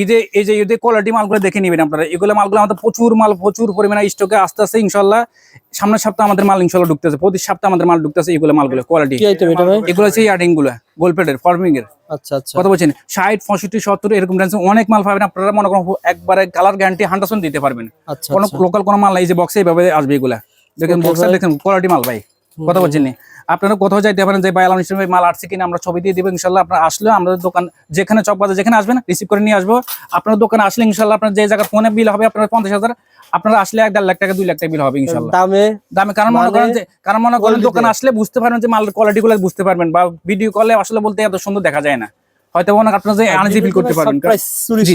ঈদে এই যে ঈদে কোয়ালিটি মালগুলো দেখে নেবেন আপনারা। এগুলো মালগুলো আমাদের প্রচুর মাল প্রচুর পরিমাণে স্টকে আসতে আসতে ইনশাল্লাহ সামনের সপ্তাহে আমাদের মাল ইনশাল্লাহ ঢুকতেছে প্রতি সপ্তাহে আমাদের মাল ঢুকতেছে এগুলো মালগুলো কোয়ালিটি এগুলো হচ্ছে গুলো ফর্মিং এর। আচ্ছা আচ্ছা। কথা বলছেন? ষাট পঁয়ষট্টি সত্তর এরকম রেঞ্জ অনেক মাল পাবেন। আপনারা মনে করেন একবারে কালার গ্যারান্টি হান্ড্রেড দিতে পারবেন। আচ্ছা কোনো আচ্ছা। লোকাল কোনো মাল নাই এই যে বক্সে এইভাবে আসবে এগুলা। দেখেন Okay, দেখেন কোয়ালিটি মাল ভাই কথা বলছেন আপনারা কোথাও যাইতে পারেন যে ভাই আলম ইসলাম ভাই মাল আসছে কিনা আমরা ছবি দিয়ে দিব ইনশাল্লাহ আপনারা আসলে আমাদের দোকান যেখানে চক বাজার যেখানে আসবেন রিসিভ করে নিয়ে আসব। আপনার দোকানে আসলে ইনশাল্লাহ আপনার যে জায়গায় ফোনে বিল হবে আপনার পঞ্চাশ হাজার আপনারা আসলে এক দেড় লাখ টাকা দুই লাখ টাকা বিল হবে ইনশাল্লাহ। দামে দামে কারণ মনে মানে করেন যে কারণ মনে করেন দোকানে আসলে বুঝতে পারবেন যে মাল কোয়ালিটি গুলো বুঝতে পারবেন বা ভিডিও কলে আসলে বলতে এত সুন্দর দেখা যায় না। হয়তো অনেক আপনারা যে আনজি ফিল করতে পারবেন। জি।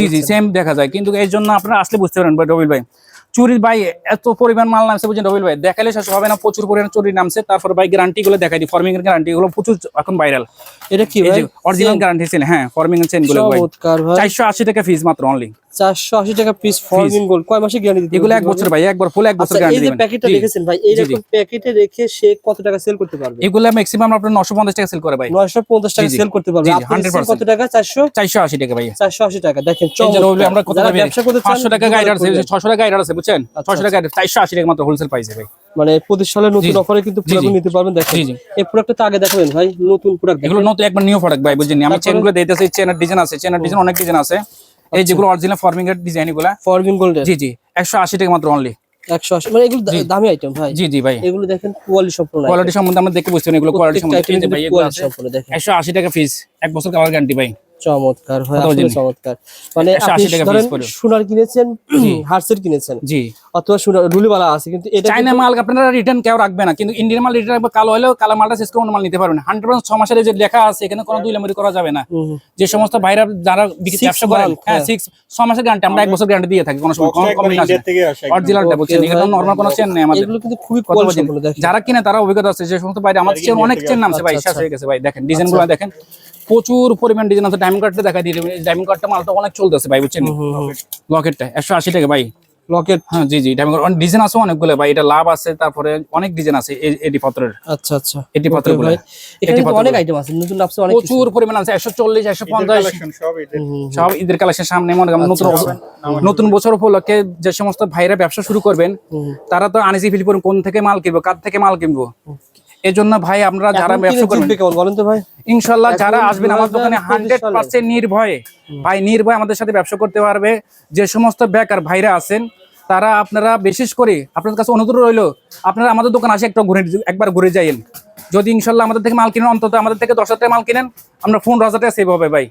জি সেম দেখা যায়। কিন্তু এই জন্য আপনারা আসলে বুঝতে পারেন রবিল ভাই চুরির ভাই এত পরিমাণ মাল নামছে বুঝছেন রবিল ভাই। দেখালে শেষ হবে না প্রচুর পরিমাণ চুরি নামছে। তারপর ভাই গ্যারান্টি গুলো দেখাই দিই। ফর্মিং এর গ্যারান্টি গুলো প্রচুর এখন ভাইরাল এটা কি ভাই? অরিজিনাল গ্যারান্টি ছিল হ্যাঁ ফর্মিং এর চেনগুলো ভাই। চমৎকার ভাই। চারশো আশি টাকা ফিস মাত্র অনলি চারশো আশি টাকা পিস গোল্ড কয় মাসে গ্যারান্টি দিতে এগুলো এক বছর ভাই একবার ফুল এক বছর আচ্ছা এই যে প্যাকেটটা রেখেছেন ভাই এইরকম প্যাকেটে রেখে সে কত টাকা সেল করতে পারবে? এগুলো ম্যাক্সিমাম নশো পঞ্চাশ টাকা সেল করে ভাই। নয়শো পঞ্চাশ টাকা জি, জি। সেল করতে পারবে। 100% কত টাকা? চারশো? চারশো আশি টাকা ভাই। চারশো আশি টাকা। দেখেন এই আমরা কত পাবে ব্যবসা করতে চান, পাঁচশো টাকা গাইড আছে যোগাযোগ করবেন। ছশো টাকা গাইড আছে বুঝছেন আচ্ছা, ছশো টাকা চারশো আশি টাকা মাত্র হোলসেল পাইছে ভাই। মানে পঁচিশ সালের নতুন অফারে কিন্তু। প্রোডাক্ট নিতে পারবেন দেখেন। এই প্রোডাক্টটা আগে দেখাবেন ভাই নতুন প্রোডাক্ট এগুলো নতুন একবার নিউ প্রোডাক্ট ভাই বুঝছেন? আমি তারপরে? চেনগুলো দিতেছি চেনের ডিজাইন আছে চেনের ডিজাইন অনেক ডিজাইন আছে। এই আচ্ছা। যেগুলো অরিজিনাল ফর্মিং এর ডিজাইনগুলা ফরমিন গোল্ডের জি জি। একশো আশি টাকা মাত্র অনলি একশো আশি মানে এগুলো দামি আইটেম ভাই। জি জি ভাই। এগুলো দেখেন কোয়ালিটি সম্পূর্ণ কোয়ালিটি সম্বন্ধে আমরা দেখতে বুঝছেন এগুলো কোয়ালিটি ভাই এগুলো সম্পূর্ণ দেখেন। একশো আশি টাকা ফিস এক বছর কালার গ্যারান্টি ভাই। চমৎকার? চমৎকার। মানে 180 আপনি টাকা ধরেন piece পড়বে। সোনার কিনেছেন হার্সের কিনেছেন। জি। অথবা সোনার রুলিওয়ালা আছে কিন্তু এটা চাইনা মাল আপনারা রিটার্ন কেউ রাখবে না কিন্তু ইন্ডিয়ান মাল রিটার্ন রাখবে কালো হলেও কালো মালটা শেষ করে মাল নিতে পারবেন হান্ড্রেড পার্সেন্ট ছ মাসের যে লেখা আছে এখানে কোনো দুই লামারি করা যাবে না। যে সমস্ত ভাইরা যারা বিক্রি- ব্যবসা করেন হ্যাঁ হ্যাঁ। সিক্স ছ মাসের গ্যারান্টি আমরা এক বছর গ্যারান্টি দিয়ে থাকি কোনো সময় আসে। অরিজিনালটা এটা ভাই। নর্মাল কোনো চেন নেই আমাদের। এগুলো কিন্তু খুবই বলছেন? যারা কিনে তারা অভিজ্ঞতা আছে যে সমস্ত বাইরে আমাদের চেন অনেক চেন নামছে ভাই আচ্ছা, শেষ হয়ে গেছে ভাই দেখেন ডিজাইনগুলো দেখেন। প্রচুর পরিমাণ ডিজাইন আছে। ডায়মন্ড কার্ডটা দেখা দিয়ে দেবেন ডায়মন্ড কার্ডটা মালটা অনেক চলতেছে ভাই বুঝছেন? লকেটটা একশো আশি টাকা ভাই। লকেট হ্যাঁ জি জি ডায়মন্ড অনেক ডিজাইন আছে অনেকগুলো ভাই। এটা লাভ আছে তারপরে অনেক ডিজাইন আছে এই- এডি পত্রের আচ্ছা আচ্ছা। এটি পাথরগুলো। ভাই এটি কিন্তু অনেক আইটেম আছে। নতুন আপসে অনেক প্রচুর পরিমাণ আছে। একশো চল্লিশ একশো ঈদের পঞ্চাশ। collection সব ঈদের। কালেকশন সামনে মনে করেন নতুন আচ্ছা, নতুন বছর উপলক্ষে যে সমস্ত ভাইরা ব্যবসা শুরু করবেন তারা তো আনিসি ফিল করুন কোন থেকে মাল কিনবো কার থেকে মাল কিনবো? এই জন্য ভাই আমরা যারা ব্যবসা করবেন বলেন তো ভাই? ইনশাল্লাহ যারা আসবেন আমার দোকানে হান্ড্রেড পার্সেন্ট নির্ভয়ে। ভাই নির্ভয় আমাদের সাথে ব্যবসা করতে পারবে। যে সমস্ত বেকার ভাইরা আছেন তারা আপনারা বিশেষ করে আপনাদের কাছে অনুরোধ রইল আপনারা আমাদের দোকান আসে একটা ঘুরে একবার ঘুরে যাইয়েন। যদি ইনশাল্লাহ আমাদের থেকে মাল কিনেন অন্তত আমাদের থেকে দশ হাজার মাল কিনেন আমরা ফোন হাজার সেভ হবে ভাই।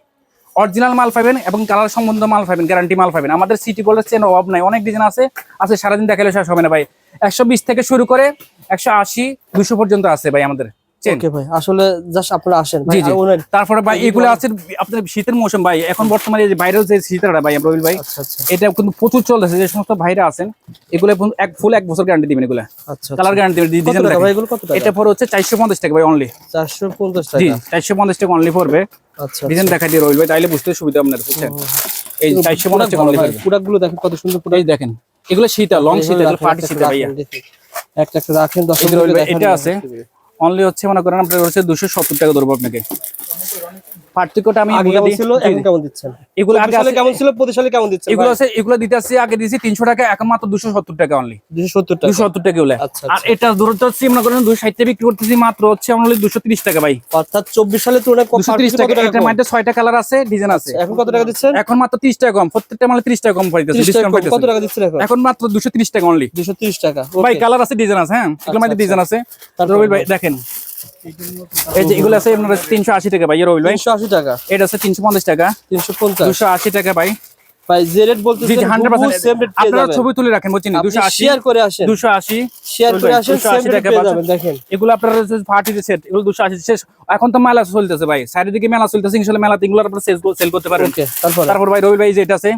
অরিজিনাল মাল পাবেন এবং কালার সম্বন্ধ মাল পাবেন গ্যারান্টি মাল পাবেন। আমাদের সিটি গোল্ডের চেন অভাব নাই অনেক ডিজাইন আছে আছে সারাদিন দেখালে শেষ হবে না ভাই। একশো বিশ থেকে শুরু করে একশো আশি দুশো পর্যন্ত আছে ভাই আমাদের ওকে ভাই আসলে জাস্ট আপনারা আসেন ভাই। জি জি। আর ওনার তারপরে ভাই এগুলো আছে আপনার শীতের মৌসুম ভাই। এখন বর্তমানে যে ভাইরাল যে শীতটা ভাই রবিল ভাই আচ্ছা আচ্ছা। এটা কিন্তু প্রচুর চলতেছে। যে সমস্ত ভাইরা আছেন এগুলো এক ফুল এক বছর গ্যারান্টি দিবেন এগুলো। আচ্ছা কালার গ্যারান্টি দিবেন কত ভাই এগুলো? কত টাকা? এটা পরে হচ্ছে চারশো পঞ্চাশ টাকা ভাই অনলি চারশো পঞ্চাশ টাকা। চারশো পঞ্চাশ টাকা অনলি পড়বে। আচ্ছা ডিজাইন দেখা দিয়ে রবিল ভাই তাইলে বুঝতে সুবিধা আপনার বুঝছেন? এই চারশো পঞ্চাশ টাকা অনলি প্রোডাক্টগুলো দেখেন কত সুন্দর প্রোডাক্ট দেখেন এগুলো শীতা লং শীতা পার্টি শীতা ভাইয়া। একটা একটা রাখেন দশ এটা আছে। অনলি হচ্ছে মনে করেন আপনার হচ্ছে দুশো সত্তর টাকা ধরবো আপনাকে। পার্থক্যটা আমি আগে কেমন ছিল এখন কেমন দিচ্ছেন? এগুলো আগে চব্বিশ সালে আছে- কেমন ছিল পঁচিশ সালে কেমন দিচ্ছেন? এগুলো আছে এগুলো আগে টাকা এখন মাত্র টাকা অনলি টাকা। টাকা এগুলো আচ্ছা, আর আচ্ছা। এটা দূরত্ব হচ্ছে করেন দুশো ষাট টাকা বিক্রি করতেছি মাত্র হচ্ছে অনলি দুশো তিরিশ টাকা ভাই। অর্থাৎ চব্বিশ সালের তুলনায় কম দুশো টাকা এটার মধ্যে ছয়টা কালার আছে ডিজাইন আছে। এখন কত টাকা দিচ্ছেন? এখন মাত্র টাকা কম প্রত্যেকটা মালে টাকা কম পাইতেছে ডিসকাউন্ট কত টাকা দিচ্ছেন এখন? মাত্র টাকা অনলি টাকা ভাই কালার আছে ডিজাইন আছে হ্যাঁ? মধ্যে আচ্ছা, ডিজাইন আছে। রবিল ভাই দেখেন। এই যে এগুলো আছে আপনার তিনশো আশি টাকা ভাই রবিল তিনশো আশি টাকা। এটা আছে তিনশো পঞ্চাশ টাকা। তিনশো পঞ্চাশ। দুশো আশি টাকা ভাই। ভাই রেট আপনারা ছবি তুলে রাখেন বুঝছেন 280 শেয়ার করে আসেন। 280 শেয়ার করে আসেন টাকা পাবেন দেখেন। এগুলো আপনারা সেট এগুলো 280 শেষ। এখন তো মেলা চলতেছে ভাই দিকে মেলা চলতেছে ইনশাআল্লাহ আপনারা সেল সেল করতে পারবেন। তারপর? তারপর ভাই রবি ভাই আছে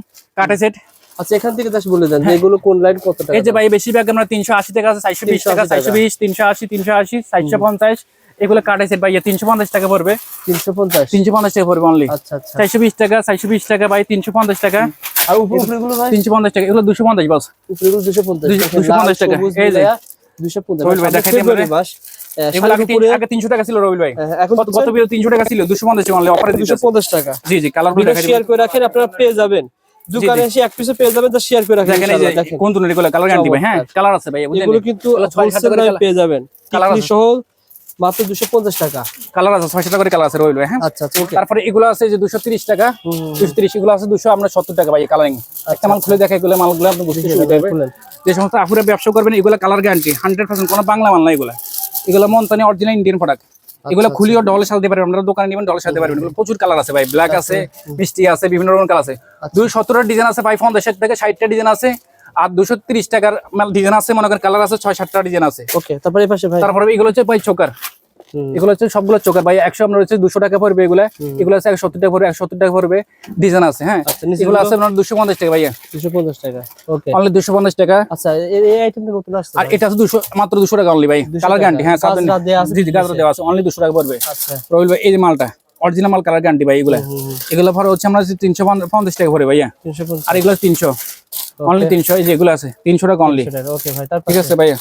সেট আচ্ছা এখান থেকে বলে দেন হ্যাঁ। এগুলো কোন কত টাকা এই যে ভাই বেশিরভাগ আমরা 380 টাকা আছে 420 টাকা 420 380 380 450 এগুলো কাটা সেট ভাই তিনশো পঞ্চাশ টাকা পড়বে। তিনশো পঞ্চাশ? তিনশো পঞ্চাশ টাকা পড়বে অনলি আচ্ছা, আচ্ছা। চারশো বিশ টাকা চারশো বিশ টাকা ভাই তিনশো পঞ্চাশ টাকা। আর উপরে তিনশো পঞ্চাশ টাকা এগুলো দুশো পঞ্চাশ বাস দুশো পঞ্চাশ। দুশো পঞ্চাশ টাকা। এই যে আচ্ছা, টাকা ছিল রবিল ভাই। হ্যাঁ, হ্যাঁ, তিনশো টাকা ছিল দুশো পঞ্চাশ দুশো পঞ্চাশ টাকা। জি কালার শেয়ার করে আপনারা পেয়ে যাবেন। এক পিসে পেয়ে যাবেন শেয়ার করে কোন ধরনের কালার কালার আছে ভাই কিন্তু পেয়ে যাবেন। কালার সহ মাত্র দুশো পঞ্চাশ টাকা। কালার আছে ছয়শো টাকা করে কালার আছে হ্যাঁ? আচ্ছা আচ্ছা তারপরে এগুলো আছে যে দুশো তিরিশ টাকা। দুশো তিরিশ এগুলো আছে দুশো আমরা সত্তর টাকা ভাই কালারিং একটা মাল খুলে দেখা এগুলো মালগুলো আপনি বুঝতে সুবিধা হবে। যে সমস্ত আপুরে ব্যবসা করবেন এগুলো কালার গ্যারান্টি হান্ড্রেড পার্সেন্ট কোনো বাংলা মাল না এগুলো। এগুলো মন্তানি অরিজিনাল ইন্ডিয়ান প্রোডাক্ট এগুলো খুলিও ডলে সাজাতে পারবেন আপনারা দোকানে নেবেন ডলে সাজাতে পারবেন। প্রচুর কালার আছে ভাই ব্ল্যাক আছে মিষ্টি আছে বিভিন্ন রকম কালার আছে। দুই সতেরোটা ডিজাইন আছে ভাই পঞ্চাশ থেকে ষাটটা ডিজাইন আছে। আর দুশো তিরিশ টাকার মাল ডিজাইন আছে মনে করেন কালার আছে ছয় সাতটা ডিজাইন আছে। ওকে তারপরে তারপরে এগুলো হচ্ছে ভাই চোকার। এগুলো হচ্ছে সবগুলো চোকার। ভাই একশো আপনার হচ্ছে দুশো টাকা পড়বে এগুলো। এগুলো আছে একশো সত্তর টাকা পড়বে একশো সত্তর টাকা পড়বে ডিজাইন আছে হ্যাঁ। আচ্ছা, এগুলো আছে আপনার দুশো পঞ্চাশ টাকা ভাইয়া। দুশো পঞ্চাশ টাকা ওকে। অনলি দুশো পঞ্চাশ টাকা। আচ্ছা এই আইটেমটা নতুন আসছে আর এটা আছে দুশো মাত্র দুশো টাকা অনলি ভাই। কালার টাকা। গ্যারান্টি হ্যাঁ জি জি গাজরা দেওয়া আছে। অনলি দুশো টাকা পড়বে। আচ্ছা। রবিল ভাই এই যে মালটা অরিজিনাল মাল কালার গ্যারান্টি ভাই এগুলো। এগুলো পরে হচ্ছে আমরা তিনশো পঞ্চাশ টাকা পড়বে ভাইয়া। আর এগুলো তিনশো। অনলি তিনশো এই যে এগুলো আছে তিনশো টাকা অনলি ওকে ভাই। তারপর ঠিক আছে ভাইয়া?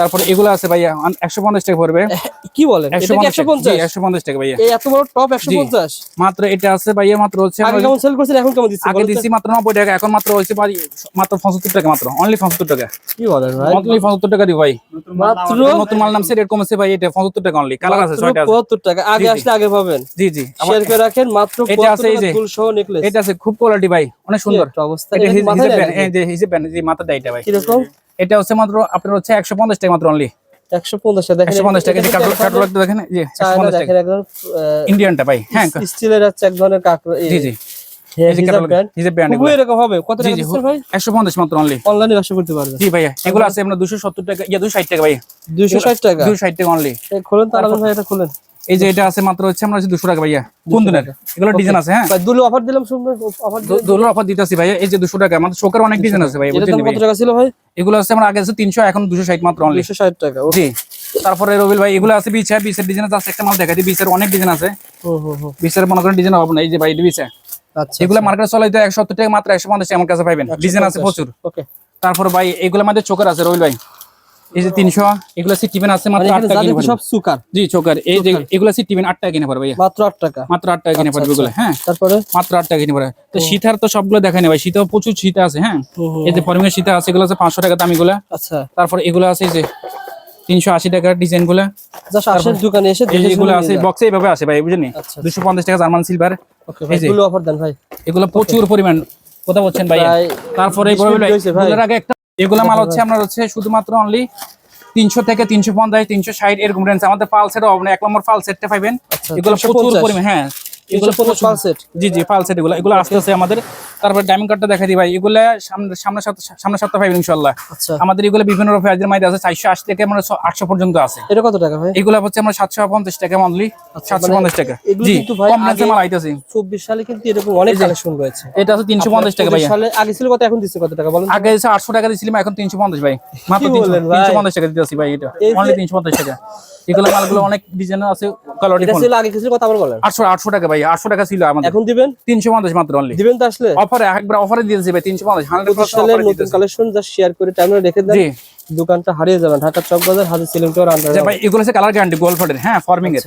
তারপরে এগুলো আছে ভাইয়া একশো পঞ্চাশ টাকা পড়বে। [LAUGHS] কি বলে একশো পঞ্চাশ পঞ্চাশ? একশো পঞ্চাশ টাকা ভাইয়া। এত বড় টপ একশো পঞ্চাশ? মাত্র এটা আছে ভাইয়া মাত্র হচ্ছে আগে কেমন সেল করছেন এখন কেমন আগে দিচ্ছি মাত্র নব্বই টাকা এখন মাত্র হচ্ছে ভাই মাত্র পঁচাত্তর টাকা মাত্র অনলি পঁচাত্তর টাকা। কি বলেন ভাই? অনলি পঁচাত্তর টাকা দিই ভাই। মাত্র নতুন মাল নামছে রেট কমেছে ভাই এটা পঁচাত্তর টাকা অনলি কালার আছে ছয়টা পঁচাত্তর টাকা আগে। আসলে আগে পাবেন। জি জি। শেয়ার করে রাখেন মাত্র এটা আছে এই যে। ফুল সহ নেকলেস এটা আছে খুব কোয়ালিটি ভাই অনেক সুন্দর। অবস্থা এটা হিসেব যে হিসেব যে মাথাটা এটা ভাই। কীরকম? এটা হচ্ছে মাত্র আপনার হচ্ছে একশো পঞ্চাশ টাকা মাত্র অনলি একশো পঞ্চাশ টাকা দেখেন ইন্ডিয়ানটা ভাই হ্যাঁ। স্টিলের এক ধরনের জি জি। এই যে কাটলো হিসেব ব্যান্ড খুবই এরকম হবে। কত জি টাকা জি দিচ্ছেন ভাই? একশো পঞ্চাশ মাত্র অনলি অনলাইনে ব্যবসা করতে পারবেন। জি ভাইয়া এগুলো আছে আপনার দুশো সত্তর টাকা ইয়া দুশো ষাট টাকা ভাই দুইশো ষাট টাকা? দুশো ষাট টাকা অনলি খোলেন তো আলাদা ভাই এটা খোলেন। এই যে এটা আছে মাত্র হচ্ছে আমরা হচ্ছে দুশো টাকা ভাইয়া কোন দিনের? এগুলো ডিজাইন আছে হ্যাঁ? দুলো অফার দিলাম শুনবেন অফার দো- দোলের অফার দিতেছি ভাইয়া এই যে দুশো টাকা আমাদের শোকের অনেক ডিজাইন আছে ভাই কত টাকা ছিল ভাই? এগুলো আছে আমার আগে আছে তিনশো এখন দুশো ষাট মাত্র অনলি দুইশো ষাট টাকা জি। তারপরে রবিল ভাই এগুলো আছে বিছে বিচের ডিজাইন আছে একটা মাল দেখাই দিই বিচের অনেক ডিজাইন আছে। বিচের মনে করেন ডিজাইন হবে না এই যে ভাই বিছে। আচ্ছা এগুলো মার্কেটে চলে তো একশো সত্তর টাকা মাত্র একশো পঞ্চাশ আমার কাছে পাইবেন ডিজাইন আছে প্রচুর। ওকে তারপর ভাই এগুলোর আমাদের চোখের আছে রবিল ভাই। এই যে তিনশো এগুলো আছে মাত্র মানে টাকা কিনে সব সুকার। জি চোকার। এই যে এগুলো সি টিভেন আট টাকা কিনে পারবে মাত্র আট টাকা। মাত্র আট টাকা কিনে পারবে আচ্ছা, হ্যাঁ। তারপরে? মাত্র আট টাকা কিনে পারে তো শীতার তো সবগুলো দেখায় ভাই। শীতেও প্রচুর শীত আছে হ্যাঁ। হুম, হুম, এই যে ফর্মিংয়ের শীত আছে এগুলো আছে পাঁচশো টাকা দাম এগুলা আচ্ছা। তারপর এগুলো আছে এই যে তিনশো আশি টাকার ডিজাইনগুলা। দোকানে এসে এগুলো আছে বক্সে এইভাবে আসে ভাই বুঝেনি আচ্ছা। দুশো পঞ্চাশ টাকা জার্মান সিলভার ওকে ভাই এই অফার দেন ভাই। এগুলো প্রচুর পরিমাণ কথা বলছেন ভাই তারপরে এই 20 বড় মিনিট ভাই হয়েছে ভাই। এগুলোর আগে একটা এগুলা মাল হচ্ছে আপনার হচ্ছে শুধুমাত্র অনলি তিনশো থেকে তিনশো পঞ্চাশ তিনশো ষাট এরকম রেঞ্জ আমাদের পাল সেট এক নম্বর পাল সেটটা পাইবেন। আচ্ছা, এগুলো প্রচুর 350 পরিমাণ হ্যাঁ। এগুলো এগুলো প্রচুর পাল সেট জি জি পাল এগুলো। এগুলো আস্তে আস্তে আমাদের তারপর ডায়মন্ড কার্ডটা দেখা দিই ভাই। এগুলো সামনে সামনে সপ্তাহ সামনে ইনশাল্লাহ আচ্ছা। আমাদের এগুলো বিভিন্ন রকম প্রাইজের মধ্যে আছে। চারশো আশি থেকে মানে আটশো পর্যন্ত আছে। এটা কত টাকা ভাই? এগুলো হচ্ছে আমরা সাতশো পঞ্চাশ টাকা মান্থলি সাতশো পঞ্চাশ টাকা। আচ্ছা, জি ভাই কম রেঞ্জে মাল আইতেছি। চব্বিশ সালে কিন্তু এরকম অনেক কালেকশন রয়েছে। এটা আছে তিনশো পঞ্চাশ টাকা ভাইয়া। আগে ছিল কত এখন দিচ্ছে কত টাকা বলেন আগে এসে আটশো টাকা দিয়েছিলাম এখন তিনশো পঞ্চাশ ভাই। মাত্র তিনশো ভাই? পঞ্চাশ টাকা দিতেছি ভাই এটা। অনলি তিনশো পঞ্চাশ টাকা। এগুলো মালগুলো অনেক ডিজাইন আছে কালার এটা ছিল আগে কথা আবার বলেন। আটশো আটশো টাকা ভাই। আটশো টাকা ছিল আমাদের। এখন দিবেন? তিনশো পঞ্চাশ মাত্র অনলি দিবেন তো আসলে? অফারে একবার অফারে দিয়েছি ভাই তিনশো পঞ্চাশ হান্ড্রেড পঁচিশ সালের নতুন কালেকশন শেয়ার করে টাইমে রেখে দেন। দোকানটা হারিয়ে যাবেন ঢাকা চক বাজার হাজির সিলিং টাওয়ার আন্ডার ভাই এগুলো হচ্ছে কালার গ্যারান্টি গোলফাটের হ্যাঁ ফর্মিং এর।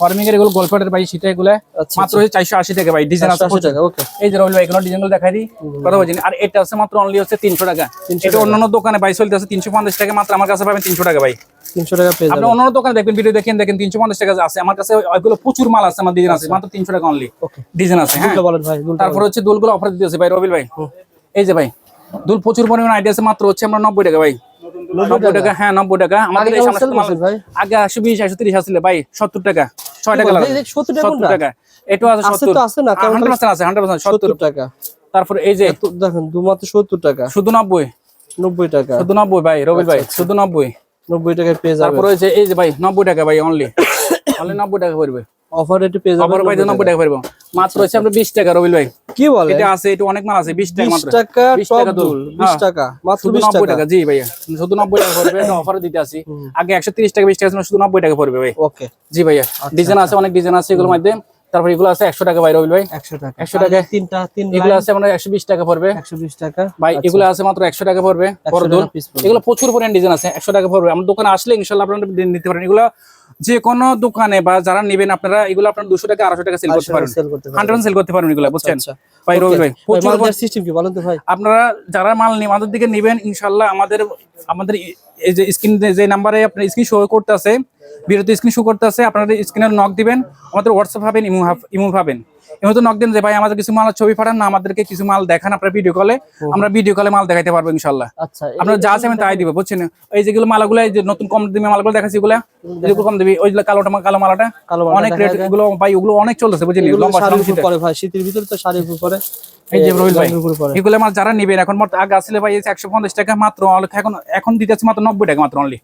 ফর্মিং এর এগুলো গোলফাটের ভাই সেটা এগুলো আচ্ছা, মাত্র হচ্ছে চারশো আশি টাকা ভাই ডিজাইন আছে প্রচুর। টাকা ওকে এই যে রবিল ভাই এগুলো ডিজাইনগুলো দেখাই দিই কথা বলছি আর এটা হচ্ছে মাত্র অনলি হচ্ছে তিনশো টাকা। 300 এটা অন্যান্য দোকানে ভাই চলতে আছে তিনশো পঞ্চাশ টাকা মাত্র আমার কাছে পাবেন তিনশো টাকা ভাই। তিনশো টাকা পেয়ে যাবেন। আপনি অন্যান্য দোকানে দেখবেন ভিডিও দেখেন দেখেন তিনশো পঞ্চাশ টাকা আছে। আমার কাছে ওইগুলো প্রচুর মাল আছে আমার ডিজাইন আছে মাত্র তিনশো টাকা অনলি ওকে ডিজাইন আছে হ্যাঁ। বলেন ভাই তারপর হচ্ছে দুলগুলো অফার দিতেছে ভাই রবিল ভাই। এই যে ভাই দুল প্রচুর পরিমাণ আইডিয়া আছে মাত্র হচ্ছে আমরা নব্বই টাকা ভাই। নব্বই টাকা হ্যাঁ নব্বই টাকা। আমাদের এই ভাই? আগে একশো বিশ একশো তিরিশ আসলে ভাই সত্তর টাকা ছয় টাকা বলেন? লাগবে। এই যে 70 টাকা সত্তর টাকা এটাও আছে সত্তর তো আছে না, কেমন হান্ড্রেড পার্সেন্ট আছে হান্ড্রেড পার্সেন্ট সত্তর। সত্তর টাকা। তারপর এই যে দেখেন দু মাত্র সত্তর টাকা। শুধু নব্বই। নব্বই টাকা। শুধু নব্বই ভাই রবিল আচ্ছা, ভাই শুধু নব্বই। নব্বই টাকায় পেয়ে যাবেন। তারপর এই যে ভাই নব্বই টাকা ভাই অনলি [COUGHS] অনলি নব্বই টাকা পড়বে। অফার রেটে পেয়ে যাবেন অপর ভাই নব্বই টাকা মাছ টাকা। রবিল ভাই। কি বলে এটা আছে এটা অনেক মাছ আছে বিশ টাকা বিশ মাত্র। 20 টাকা দুল। দুল। বিশ হ্যাঁ। টাকা মাত্র টাকা। জি ভাইয়া। শুধু নব্বই টাকা পড়বে [LAUGHS] অফারে দিতে আছি। আগে একশো তিরিশ টাকা বিশ টাকা ছিল শুধু নব্বই টাকা পড়বে ভাই। ওকে। জি ভাইয়া। ডিজাইন আছে অনেক ডিজাইন আছে এগুলোর মধ্যে। তারপর এগুলো আছে একশো টাকা ভাই রবিল ভাই। একশো টাকা। 100 টাকা। তিনটা তিন এগুলো আছে আমরা একশো বিশ টাকা পড়বে। একশো বিশ টাকা। ভাই এগুলো আছে মাত্র একশো টাকা পড়বে। 100 বড় টাকা দোল piece পড়বে। এগুলো প্রচুর পরিমাণ ডিজাইন আছে একশো টাকা পড়বে। আমার দোকানে আসলে ইনশাল্লাহ আপনারা নিতে পারেন। এগুলো যে কোনো দোকানে বা যারা নেবেন আপনারা এগুলো আপনার দুশো টাকা আড়াইশো টাকা সেল করতে পারেন হান্ড্রেড সেল করতে পারেন এগুলো বুঝছেন? আচ্ছা। ভাই রবি ভাই প্রচুর সিস্টেম কি বলেন তো ভাই? আপনারা যারা মাল নিয়ে আমাদের দিকে নেবেন ইনশাল্লাহ আমাদের আমাদের এই যে স্ক্রিন যে নাম্বারে আপনার স্ক্রিন শো করতে আছে বিরতি স্ক্রিন শো করতে আছে আপনারা স্ক্রিনের নক দিবেন আমাদের হোয়াটসঅ্যাপ পাবেন ইমো ইমো পাবেন এমন তো নক দেন যে ভাই আমাদের কিছু মাল ছবি পাঠান না আমাদেরকে কিছু মাল দেখান আপনার ভিডিও কলে আমরা ভিডিও কলে মাল দেখাইতে পারব ইনশাল্লাহ আচ্ছা আপনারা যা চাইবেন তাই দিব বুঝছেন? এই যেগুলো মালাগুলো এই যে নতুন কম দামে মালগুলো দেখাচ্ছি এগুলা যেগুলো কম দিবি ওই যে কালোটা কালো মালাটা কালো মালাটা অনেক রেট এগুলো ভাই ওগুলো অনেক চলতেছে বুঝছেন? লম্বা উপর পরে ভাই শীতের ভিতরে তো উপর। পরে এই যে ভাই এগুলো আমার যারা নেবেন এখন আগে আসলে ভাই একশো পঞ্চাশ টাকা মাত্র এখন এখন দিতে আছে মাত্র নব্বই। টাকা মাত্র অনলি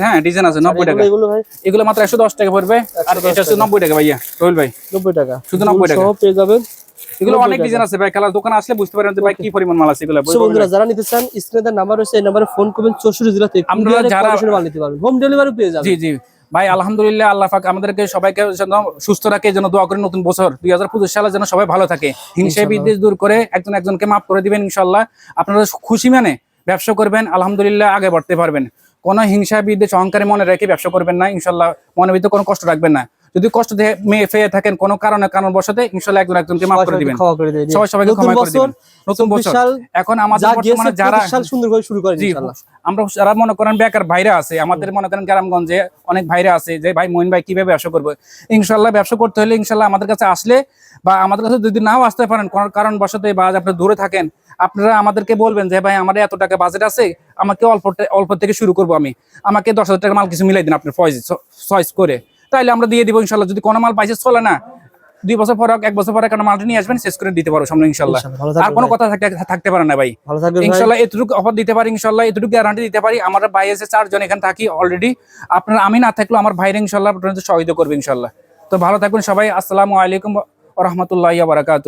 হ্যাঁ এগুলো মাত্র একশো দশ টাকা পড়বে আর এটা নব্বই টাকা ভাইয়া রবিল ভাই। নব্বই টাকা। শুধু 90 টাকা। পেয়ে যাবেন। এগুলো অনেক ডিজাইন আছে ভাই খেলার দোকানে আসলে বুঝতে পারেন যে ভাই কি পরিমাণ মাল আছে এগুলো বন্ধুরা যারা নিতে চান স্ক্রিনে নাম্বার রয়েছে এই নাম্বারে ফোন করবেন চৌষট্টি জেলাতে আপনারা যারা- যারা মাল নিতে পারবেন। হোম ডেলিভারি পেয়ে যাবেন। জি জি। ভাই আলহামদুলিল্লাহ আল্লাহ পাক আমাদেরকে সবাইকে যেন সুস্থ রাখে যেন দোয়া করে নতুন বছর দুই হাজার পঁচিশ সালে যেন সবাই ভালো থাকে। হিংসা বিদ্বেষ দূর করে একজন একজনকে মাফ করে দিবেন ইনশাল্লাহ আপনারা খুশি মানে ব্যবসা করবেন আলহামদুলিল্লাহ আগে বাড়তে পারবেন। কোনো হিংসা বিদ্বেষ অহংকারে মনে রেখে ব্যবসা করবেন না ইনশাল্লাহ মনে ভিতরে কোনো কষ্ট রাখবেন না। যদি কষ্ট দিয়ে মেয়ে ফেয়ে থাকেন কোনো কারণে কারণ বসতে ইনশাল্লাহ একজন একজনকে মাফ করে দিবেন। করে সবাই সবাইকে ক্ষমা করে দিবেন। নতুন বছর। এখন আমাদের বর্তমানে যারা সাল সুন্দর করে শুরু করেন জি ইনশাআল্লাহ। আমরা যারা মনে করেন বেকার ভাইরা আছে আমাদের মনে করেন গ্রামগঞ্জে অনেক ভাইরা আছে যে ভাই মহিন ভাই কীভাবে ব্যবসা করব? ইনশাল্লাহ ব্যবসা করতে হলে ইনশাল্লাহ আমাদের কাছে আসলে বা আমাদের কাছে যদি নাও আসতে পারেন কোনো কারণ বসতে বা আপনি দূরে থাকেন আপনারা আমাদেরকে বলবেন যে ভাই আমার এত টাকা বাজেট আছে আমাকে অল্প অল্প থেকে শুরু করব আমি। আমাকে দশ হাজার টাকা মাল কিছু মিলাই দিন আপনার চয়েস করে। তাইলে আমরা দিয়ে দিব ইনশাল্লাহ। যদি কোনো মাল পাইছে চলে না। দুই বছর পর এক বছর পরে কোনো মালটা নিয়ে আসবেন শেষ করে দিতে পারো সামনে ইনশাল্লাহ। আর কোনো কথা থাকতে পারে না ভাই। ইনশাল্লাহ এতটুকু অফার দিতে পারি ইনশাল্লাহ এতটুকু গ্যারান্টি দিতে পারি। আমার ভাই এসে চারজন এখানে থাকি অলরেডি আপনার আমি না থাকলেও আমার ভাইরা ইনশাল্লাহ সহযোগিতা করবে ইনশাল্লাহ। তো ভালো থাকুন সবাই। আসসালামু আলাইকুম রহমতুল্লাহ বারাকাতু